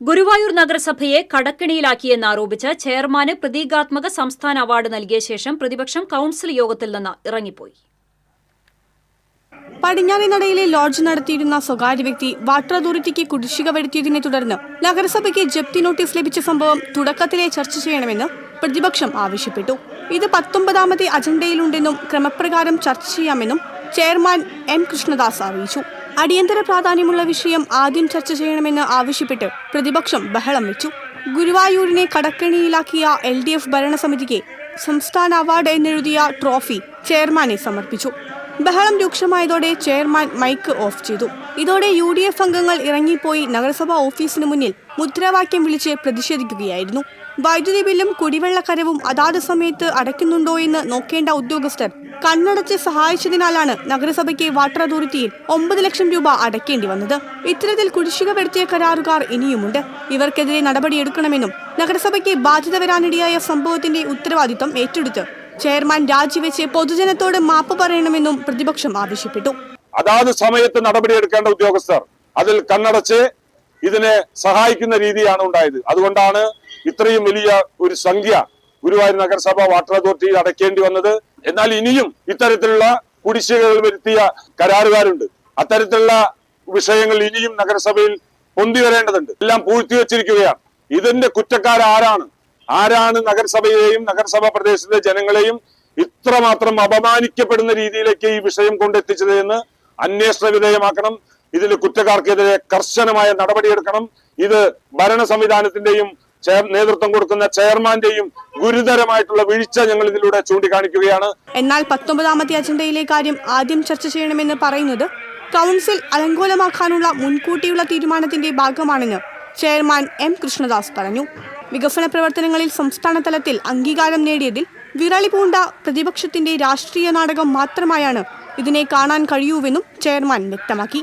ഗുരുവായൂർ നഗരസഭയെ കടക്കിണിയിലാക്കിയെന്നാരോപിച്ച് ചെയർമാന് പ്രതീകാത്മക സംസ്ഥാന അവാർഡ് നൽകിയ ശേഷം പ്രതിപക്ഷം കൌൺസിൽ യോഗത്തിൽ നിന്ന് ഇറങ്ങിപ്പോയി. പടിഞ്ഞാറിനടയിലെ ലോഡ്ജ് നടത്തിയിരുന്ന സ്വകാര്യ വ്യക്തി വാട്ടർ അതോറിറ്റിക്ക് കുടിശ്ശിക വരുത്തിയതിനെ തുടർന്ന് നഗരസഭയ്ക്ക് ജപ്തി നോട്ടീസ് ലഭിച്ച സംഭവം തുടക്കത്തിലെ ചർച്ച ചെയ്യണമെന്ന് പ്രതിപക്ഷം ആവശ്യപ്പെട്ടു. ഇത് പത്തൊമ്പതാമത്തെ അജണ്ടയിലുണ്ടെന്നും ക്രമപ്രകാരം ചർച്ച ചെയ്യാമെന്നും ചെയർമാൻ എൻ കൃഷ്ണദാസ് അറിയിച്ചു. അടിയന്തര പ്രാധാന്യമുള്ള വിഷയം ആദ്യം ചർച്ച ചെയ്യണമെന്ന് ആവശ്യപ്പെട്ട് പ്രതിപക്ഷം ബഹളം വെച്ചു. ഗുരുവായൂരിനെ കടക്കണിയിലാക്കിയ എൽ ഡി എഫ് ഭരണസമിതിക്ക് സംസ്ഥാന അവാർഡ് എന്നെഴുതിയ ട്രോഫി ചെയർമാനെ സമർപ്പിച്ചു. ബഹളം രൂക്ഷമായതോടെ ചെയർമാൻ മൈക്ക് ഓഫ് ചെയ്തു. ഇതോടെ യു ഡി എഫ് അംഗങ്ങൾ ഇറങ്ങിപ്പോയി നഗരസഭാ ഓഫീസിന് മുന്നിൽ മുദ്രാവാക്യം വിളിച്ച് പ്രതിഷേധിക്കുകയായിരുന്നു. വൈദ്യുതി ബില്ലും കുടിവെള്ളക്കരവും അതാത് സമയത്ത് അടയ്ക്കുന്നുണ്ടോ എന്ന് നോക്കേണ്ട ഉദ്യോഗസ്ഥർ കണ്ണടച്ച് സഹായിച്ചതിനാലാണ് നഗരസഭയ്ക്ക് വാട്ടർ അതോറിറ്റിയിൽ ഒമ്പത് ലക്ഷം രൂപ അടയ്ക്കേണ്ടി വന്നത്. ഇത്തരത്തിൽ കുടിശ്ശിക വരുത്തിയ കരാറുകാർ ഇനിയുമുണ്ട്. ഇവർക്കെതിരെ നടപടിയെടുക്കണമെന്നും നഗരസഭയ്ക്ക് ബാധ്യത വരാനിടയായ സംഭവത്തിന്റെ ഉത്തരവാദിത്വം ഏറ്റെടുത്ത് ചെയർമാൻ രാജിവെച്ച് പൊതുജനത്തോട് മാപ്പ് പറയണമെന്നും പ്രതിപക്ഷം ആവശ്യപ്പെട്ടു. അതാത് സമയത്ത് നടപടിയെടുക്കേണ്ട ഉദ്യോഗസ്ഥർ അതിൽ കണ്ണടച്ച് ഇതിനെ സഹായിക്കുന്ന രീതിയാണ് ഉണ്ടായത്. അതുകൊണ്ടാണ് ഇത്രയും വലിയ ഒരു സംഖ്യ ഗുരുവായൂർ നഗരസഭ വാട്ടർ അതോറിറ്റിയിൽ അടയ്ക്കേണ്ടി വന്നത്. എന്നാൽ ഇനിയും ഇത്തരത്തിലുള്ള കുടിശ്ശികകൾ വരുത്തിയ കരാറുകാരുണ്ട്. അത്തരത്തിലുള്ള വിഷയങ്ങൾ ഇനിയും നഗരസഭയിൽ പൊന്തി വരേണ്ടതുണ്ട്. എല്ലാം പൂഴ്ത്തിവെച്ചിരിക്കുകയാണ്. ഇതിന്റെ കുറ്റക്കാരാരാണ് ആരാണ് നഗരസഭയെയും നഗരസഭ പ്രദേശത്തെ ജനങ്ങളെയും ഇത്രമാത്രം അപമാനിക്കപ്പെടുന്ന രീതിയിലേക്ക് ഈ വിഷയം കൊണ്ടെത്തിച്ചത് എന്ന് അന്വേഷണ വിധേയമാക്കണം. ഇതിൽ കുറ്റക്കാർക്കെതിരെ കർശനമായ നടപടിയെടുക്കണം. ഇത് ഭരണ സംവിധാനത്തിന്റെയും നേതൃത്വം കൊടുക്കുന്ന ചെയർമാന്റെയും ഗുരുതരമായിട്ടുള്ള വീഴ്ച ഞങ്ങൾ ഇതിലൂടെ ചൂണ്ടിക്കാണിക്കുകയാണ്. എന്നാൽ പത്തൊമ്പതാമത്തെ അജണ്ടയിലെ കാര്യം ആദ്യം ചർച്ച ചെയ്യണമെന്ന് പറയുന്നത് കൗൺസിൽ അലങ്കോലമാക്കാനുള്ള മുൻകൂട്ടിയുള്ള തീരുമാനത്തിന്റെ ഭാഗമാണെന്ന് ചെയർമാൻ എം കൃഷ്ണദാസ് പറഞ്ഞു. വികസന പ്രവർത്തനങ്ങളിൽ സംസ്ഥാന തലത്തിൽ അംഗീകാരം നേടിയതിൽ വിറളി പൂണ്ട പ്രതിപക്ഷത്തിന്റെ രാഷ്ട്രീയ നാടകം മാത്രമായാണ് ഇതിനെ കാണാൻ കഴിയൂവെന്നും ചെയർമാൻ വ്യക്തമാക്കി.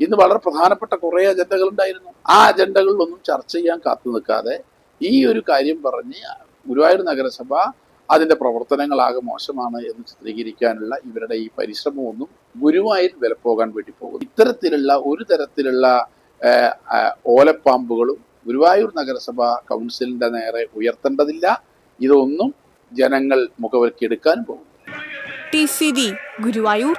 ഇന്ന് വളരെ പ്രധാനപ്പെട്ട കുറേ അജണ്ടകൾ ഉണ്ടായിരുന്നു. ആ അജണ്ടകളിലൊന്നും ചർച്ച ചെയ്യാൻ കാത്തു നിൽക്കാതെ ഈ ഒരു കാര്യം പറഞ്ഞ് ഗുരുവായൂർ നഗരസഭ അതിന്റെ പ്രവർത്തനങ്ങളാകെ മോശമാണ് എന്ന് ചിത്രീകരിക്കാനുള്ള ഇവരുടെ ഈ പരിശ്രമമൊന്നും ഗുരുവായൂർ വിലപ്പോകാൻ വേണ്ടി പോകും ഇത്തരത്തിലുള്ള ഒരു തരത്തിലുള്ള ഓലപ്പാമ്പുകളും ഗുരുവായൂർ നഗരസഭ കൗൺസിലിന്റെ നേരെ ഉയർത്തേണ്ടതില്ല. ഇതൊന്നും ജനങ്ങൾ മുഖവിലക്കെടുക്കാനും പോകും ഗുരുവായൂർ.